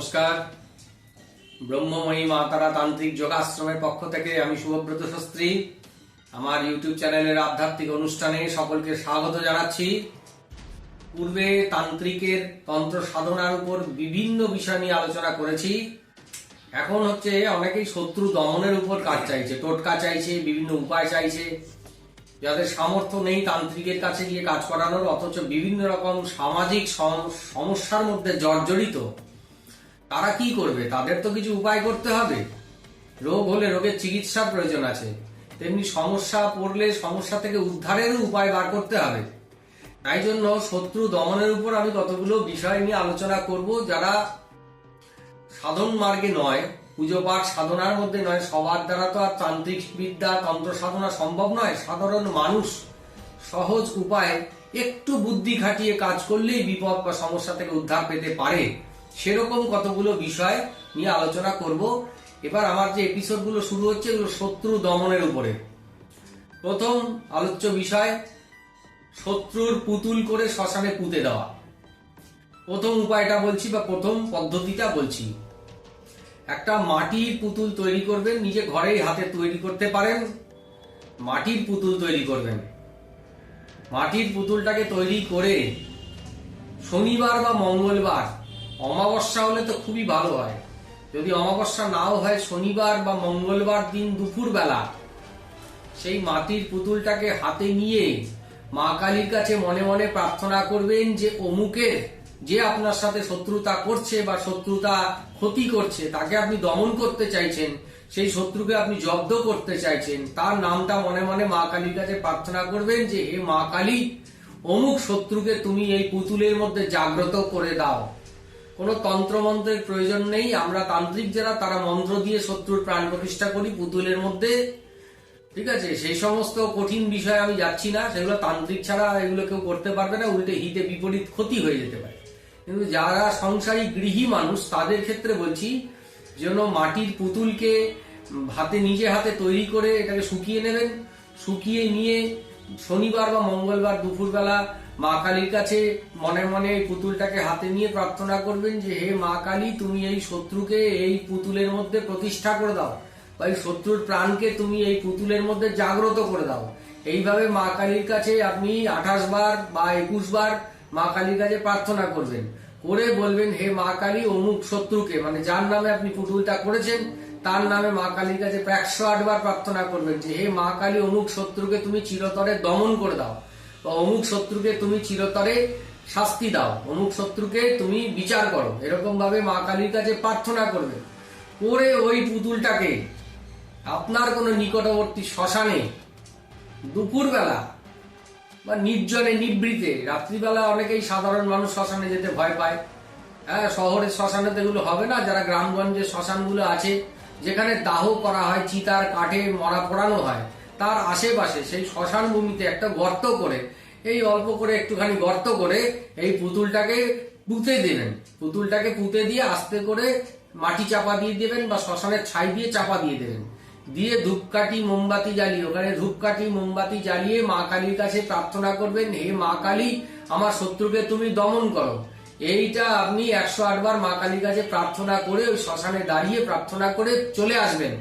নমস্কার। ব্রহ্মময়ী মা তারা তান্ত্রিক যোগাশ্রমের পক্ষ থেকে আমি শুভব্রত শাস্ত্রী। আমার ইউটিউব চ্যানেলের আধ্যাত্মিক অনুষ্ঠানে সকলকে স্বাগত জানাচ্ছি। পূর্বে তান্ত্রিকের তন্ত্র সাধনার উপর বিভিন্ন বিষয় নিয়ে আলোচনা করেছি। এখন হচ্ছে অনেকেই শত্রু দমনের উপর কাজ চাইছে, টোটকা চাইছে, বিভিন্ন উপায় চাইছে। যাদের সামর্থ্য নেই তান্ত্রিকের কাছে গিয়ে কাজ করানোর, অথচ বিভিন্ন রকম সামাজিক সম- সমস্যার মধ্যে জর্জরিত তারা কি করবে? তাদের তো কিছু উপায় করতে হবে। রোগ হলে রোগের চিকিৎসার প্রয়োজন আছে। তেমনি সমস্যা পড়লে সমস্যা থেকে উদ্ধারেরও উপায় বার করতে হবে। তাই জন্য শত্রু দমনের উপর আমি কতগুলো বিষয় নিয়ে আলোচনা করব যারা সাধন মার্গে নয়, পুজো পাঠ সাধনার মধ্যে নয়। সবার দ্বারা তো আর তান্ত্রিক বিদ্যা, তন্ত্র সাধনা সম্ভব নয়। সাধারণ মানুষ সহজ উপায় একটু বুদ্ধি খাটিয়ে কাজ করলেই বিপদ বা সমস্যা থেকে উদ্ধার পেতে পারে। সেরকম কতগুলো বিষয় নিয়ে আলোচনা করব। এবার আমার যে এপিসোডগুলো শুরু হচ্ছে, এগুলো শত্রু দমনের উপরে। প্রথম আলোচ্য বিষয়, শত্রুর পুতুল করে শ্মশানে পুঁতে দেওয়া। প্রথম উপায়টা বলছি বা প্রথম পদ্ধতিটা বলছি। একটা মাটির পুতুল তৈরি করবেন, নিজে ঘরেই হাতে তৈরি করতে পারেন। মাটির পুতুল তৈরি করবেন। মাটির পুতুলটাকে তৈরি করে শনিবার বা মঙ্গলবার অমাবস্যা হলে তো খুবই ভালো হয়। যদি অমাবস্যা নাও হয় শনিবার বা মঙ্গলবার দিন দুপুর বেলা সেই মাটির পুতুলটাকে হাতে নিয়ে মা কালীর কাছে মনে মনে প্রার্থনা করবেন যে অমুকের যে আপনার সাথে শত্রুতা করছে বা শত্রুতা ক্ষতি করছে, তাকে আপনি দমন করতে চাইছেন, সেই শত্রুকে আপনি জব্দ করতে চাইছেন, তার নামটা মনে মনে মা কালীর কাছে প্রার্থনা করবেন যে, হে মা কালী, অমুক শত্রুকে তুমি এই পুতুলের মধ্যে জাগ্রত করে দাও। কোনো তন্ত্রমন্ত্রের প্রয়োজন নেই। আমরা তান্ত্রিক যারা, তারা মন্ত্র দিয়ে শত্রুর প্রাণ প্রতিষ্ঠা করি পুতুলের মধ্যে। ঠিক আছে? সেই সমস্ত কঠিন বিষয় আমি যাচ্ছি না। সেগুলো তান্ত্রিক ছাড়া এগুলো কেউ করতে পারবে না। উল্টে হিতে বিপরীত ক্ষতি হয়ে যেতে পারে। কিন্তু যারা সংসারী গৃহী মানুষ, তাদের ক্ষেত্রে বলছি, যেন মাটির পুতুলকে হাতে, নিজে হাতে তৈরি করে এটাকে শুকিয়ে নেবেন। শুকিয়ে নিয়ে শনিবার বা মঙ্গলবার দুপুরবেলা মা কালীর কাছে মনে মনে এই পুতুলটাকে হাতে নিয়ে প্রার্থনা করবেন যে, হে মা কালী, তুমি এই শত্রুকে এই পুতুলের মধ্যে প্রতিষ্ঠা করে দাও বা এই শত্রুর প্রাণকে তুমি এই পুতুলের মধ্যে জাগ্রত করে দাও। এইভাবে মা কালীর কাছে আপনি আঠাশ বার বা একুশ বার মা কালীর কাছে প্রার্থনা করবেন। করে বলবেন, হে মা কালী, অমুক শত্রুকে মানে যার নামে আপনি পুতুলটা করেছেন তার নামে মা কালীর কাছে একশো আটবার প্রার্থনা করবেন যে, হে মা কালী, অমুক শত্রুকে তুমি চিরতরে দমন করে দাও বা অমুক শত্রুকে তুমি চিরতরে শাস্তি দাও, অমুক শত্রুকে তুমি বিচার করো। এরকম ভাবে মা কালীর কাছে প্রার্থনা করবে করে ওই পুতুলটাকে আপনার কোনো নিকটবর্তী শ্মশানে দুপুরবেলা বা নির্জনে, নিবৃতে, রাত্রিবেলা অনেকেই সাধারণ মানুষ শ্মশানে যেতে ভয় পায়। হ্যাঁ শহরের শ্মশানে তো এগুলো হবে না, যারা গ্রামগঞ্জের শ্মশানগুলো আছে যেখানে দাহ করা হয়, চিতার কাঠে মরা পোড়ানো হয়, তার আশেপাশে সেই শ্মশান ভূমিতে একটা গর্ত করে, এই অল্প করে একটুখানি গর্ত করে এই পুতুলটাকে পুঁতে দেবেন। পুতুলটাকে পুঁতে দিয়ে আস্তে করে মাটি চাপা দিয়ে দেবেন বা শ্মশানের ছাই দিয়ে চাপা দিয়ে দেবেন। দিয়ে ধূপকাঠি, মোমবাতি জ্বালিয়ে, ওখানে ধূপকাঠি, মোমবাতি জ্বালিয়ে মা কালীর কাছে প্রার্থনা করবেন, হে মা কালী, আমার শত্রুকে তুমি দমন করো। এইটা আপনি একশো আটবার মা কালীর কাছে প্রার্থনা করে ওই শ্মশানে দাঁড়িয়ে প্রার্থনা করে চলে আসবেন।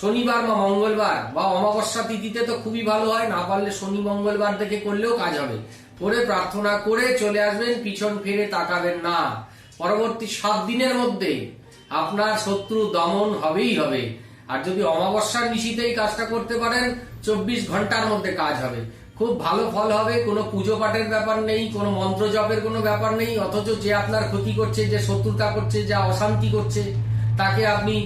শনিবার বা মঙ্গলবার বা অমাবস্যা তিথিতে তো খুবই ভালো হয়, না পারলে শনি মঙ্গলবার থেকে করলেও কাজ হবে। করে প্রার্থনা করে চলে আসবেন, পিছন ফিরে তাকাবেন না। পরবর্তী সাত দিনের মধ্যে আপনার শত্রু দমন হবেই হবে। আর যদি অমাবস্যার নিশিতেই কাজটা করতে পারেন, চব্বিশ ঘণ্টার মধ্যে কাজ হবে। খুব ভালো ফল হবে, কোনো পুজো পাঠের ব্যাপার নেই, কোনো মন্ত্র জপের কোনো ব্যাপার নেই, অথচ যে আপনার ক্ষতি করছে, যে শত্রুতা করছে, যা অশান্তি করছে, তাকে আপনি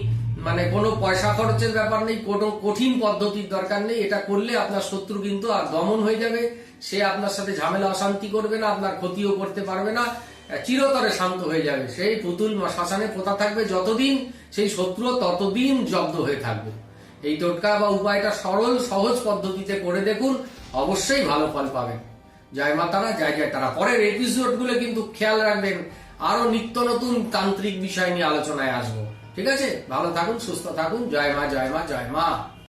মানে কোনো পয়সা খরচের ব্যাপার নেই, কোনো কঠিন পদ্ধতির দরকার নেই, এটা করলে আপনার শত্রু কিন্তু আর দমন হয়ে যাবে, সে আপনার সাথে ঝামেলা, অশান্তি করবে না, আপনার ক্ষতিও করতে পারবে না, চিরতরে শান্ত হয়ে যাবে, সেই পুতুল শ্মশানে পোতা থাকবে, যতদিন সেই শত্রু ততদিন জব্দ হয়ে থাকবে। এই টোটকা বা উপায়টা সরল, সহজ পদ্ধতিতে করে দেখুন অবশ্যই ভালো ফল পাবেন। জয় মাতারা, জয় জয় তারা। পরের এপিসোডগুলো কিন্তু খেয়াল রাখবেন, আরও নিত্য নতুন তান্ত্রিক বিষয় নিয়ে আলোচনায় আসব। ঠিক আছে? ভালো থাকুন, সুস্থ থাকুন। জয় মা জয় মা জয় মা।